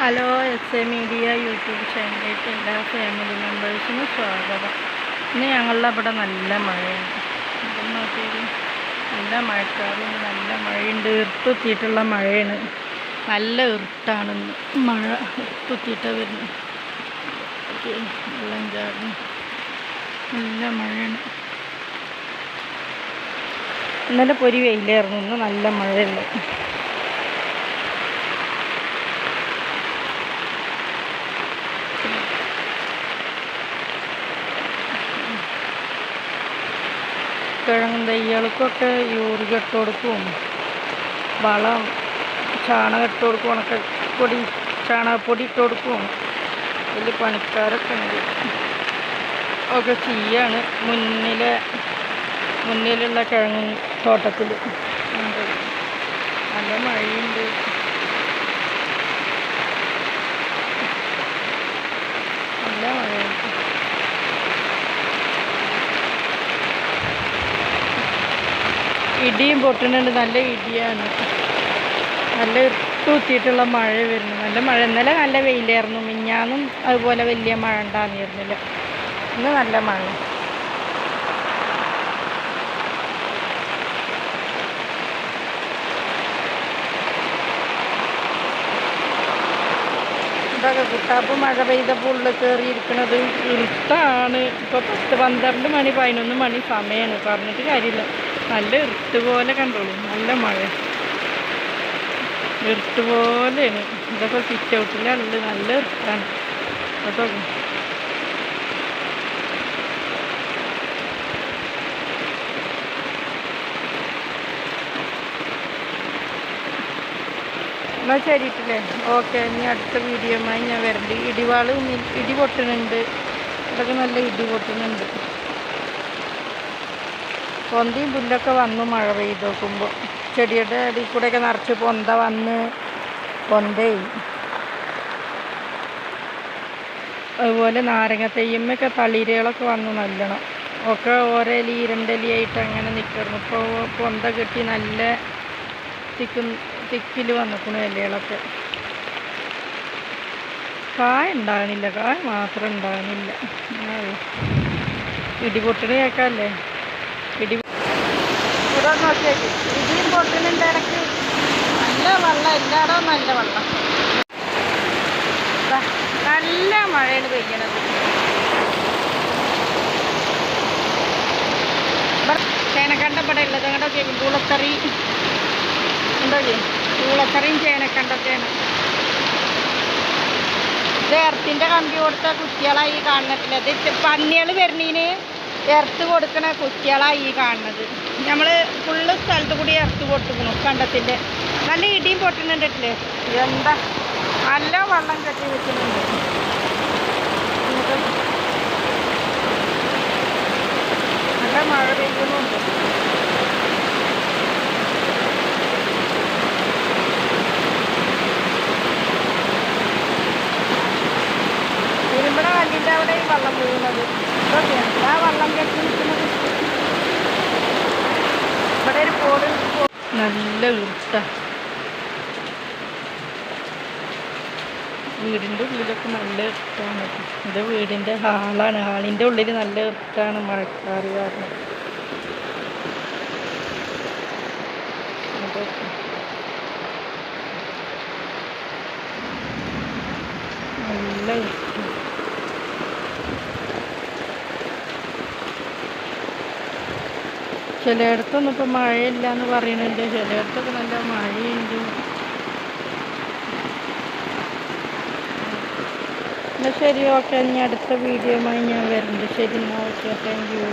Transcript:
Hello S A media YouTube ചാനലിലേക്ക് എല്ലാ family മെമ്പേഴ്സിനും സ്വാഗതം. ഇന്ന് ഞങ്ങളുടെ ഇവിടെ നല്ല മഴയാണ് നല്ല മഴക്കാറുണ്ട് നല്ല മഴയുണ്ട്. ഇർത്തുത്തിയിട്ടുള്ള മഴയാണ്. നല്ല ഇർട്ടാണ് മഴ ഇർത്തുത്തിയിട്ട വരുന്നത്. വെള്ളം ചാടുന്നു നല്ല മഴയാണ്. ഇന്നലെ പൊരി വെയിലായിരുന്നു. ഇന്ന് നല്ല മഴയുണ്ട്. കിഴങ്ങും തയ്യൾക്കൊക്കെ യൂറിയ ഇട്ട് കൊടുക്കും. വളം ചാണകം ഇട്ട് കൊടുക്കും. ഉണക്കപ്പൊടി ചാണകപ്പൊടി ഇട്ട് കൊടുക്കും. വലിയ പണിക്കാരൊക്കെ ഉണ്ട്. ഒക്കെ ചെയ്യാണ് മുന്നിലെ മുന്നിലുള്ള കിഴങ്ങ് തോട്ടത്തിൽ നല്ല മഴയുണ്ട്. നല്ല മഴയുണ്ട് ഇടിയും പൊട്ടുന്നുണ്ട്. നല്ല ഇടിയാണ്. നല്ല ഇട്ടുത്തിയിട്ടുള്ള മഴ വരുന്നു. നല്ല മഴ. ഇന്നലെ നല്ല വെയിലായിരുന്നു. മിഞ്ഞാന്നും അതുപോലെ വലിയ മഴ ഉണ്ടാകുന്നിരുന്നില്ല ഇന്ന് നല്ല മഴ. ഇതൊക്കെ കുട്ടാപ്പ് മഴ പെയ്തപ്പോൾ ഉള്ളിൽ കയറിയിരിക്കണത് ഇരുട്ടാണ്. ഇപ്പോൾ പത്ത് പന്ത്രണ്ട് മണി പതിനൊന്ന് മണി സമയമാണ് പറഞ്ഞിട്ട് കാര്യമില്ല. നല്ല ഇരുട്ട് പോലെ കണ്ടോളൂ. നല്ല മഴ. ഇരുട്ട് പോലെയാണ്. ഇതൊക്കെ സിറ്റ് ഔട്ടിലല്ല നല്ല ഇരുട്ടാണ്. അതൊക്കെ എന്നാൽ ശരിയിട്ടില്ലേ ഓക്കെ ഇനി അടുത്ത വീഡിയോയുമായി ഞാൻ വരണ്ട്. ഇടിവാൾ ഇടി പൊട്ടുന്നുണ്ട്. ഇതൊക്കെ നല്ല ഇടി പൊട്ടുന്നുണ്ട്. പൊന്തയും പുല്ലൊക്കെ വന്നു മഴ പെയ്ത് നോക്കുമ്പോൾ ചെടിയുടെ അടിയിൽ കൂടെയൊക്കെ നിറച്ച് പൊന്ത വന്ന് പൊന്തയും അതുപോലെ നാരങ്ങ തെയ്യമ്മയൊക്കെ തളിരകളൊക്കെ വന്നു നല്ലണം. ഒക്കെ ഓരോ ഇലി ഇരണ്ടലിയായിട്ട് അങ്ങനെ നിൽക്കുന്നു ഇപ്പോൾ പൊന്ത കെട്ടി നല്ല തിക്കും തിക്കിൽ വന്നിക്കണു ഇലകളൊക്കെ കായ ഉണ്ടാകണില്ല കായ മാത്രം ഉണ്ടാകണില്ല ഇടിപൊട്ടണ കേൾക്കാല്ലേ ഇടി ഇവിടെ നോക്കിയേക്ക്. ഇടിയും പൊട്ടനുണ്ട് ഇടയ്ക്ക്. നല്ല വെള്ളം എല്ലായിടവും നല്ല വെള്ളം. നല്ല മഴയാണ് പെയ്യണത്. ചേനക്കണ്ട ഇവിടെ ഉള്ളത് അങ്ങോട്ടൊക്കെ പൂളക്കറി ഉണ്ടോക്കെ പൂളക്കറിയും ചേനക്കണ്ടൊക്കെയാണ് ഇത് എർത്തിന്റെ കമ്പി കൊടുത്ത കുറ്റികളായി ഈ കാണുന്നില്ല? ഇത് പന്നികൾ വരുന്നതിന് എർത്ത് കൊടുക്കണ കുറ്റികളായി ഈ കാണുന്നത്. നമ്മൾ ഫുള്ള് സ്ഥലത്ത് കൂടി എർത്ത് കൊടുത്തുക്കണു കണ്ടത്തിന്റെ നല്ല ഇടിയും പൊട്ടുന്നുണ്ടല്ലേ എന്താ നല്ല വെള്ളം കെട്ടി വെക്കുന്നുണ്ട് വെള്ളം വീഴുന്നത്. വെള്ളം കെട്ടി നിൽക്കുന്നത്. ഇവിടെ ഒരു പോട് നല്ല വീർത്ത വീടിന്റെ ഉള്ളിലൊക്കെ നല്ല ഇഷ്ടമാണ് ഇത് വീടിന്റെ ഹാളാണ്. ഹാളിന്റെ ഉള്ളിൽ നല്ല ഇഷ്ടമാണ് മഴക്കാറ് കാരണം. നല്ല ഇഷ്ടം ചിലയിടത്തൊന്നും ഇപ്പം മഴയില്ല എന്ന് പറയുന്നുണ്ട്. ചിലയിടത്തൊക്കെ നല്ല മഴയുണ്ട്. എന്നാൽ ശരി ഓക്കെ. ഇനി അടുത്ത വീഡിയോയുമായി ഞാൻ വരുന്നുണ്ട്. ശരി എന്നാൽ ഓക്കെ. Thank you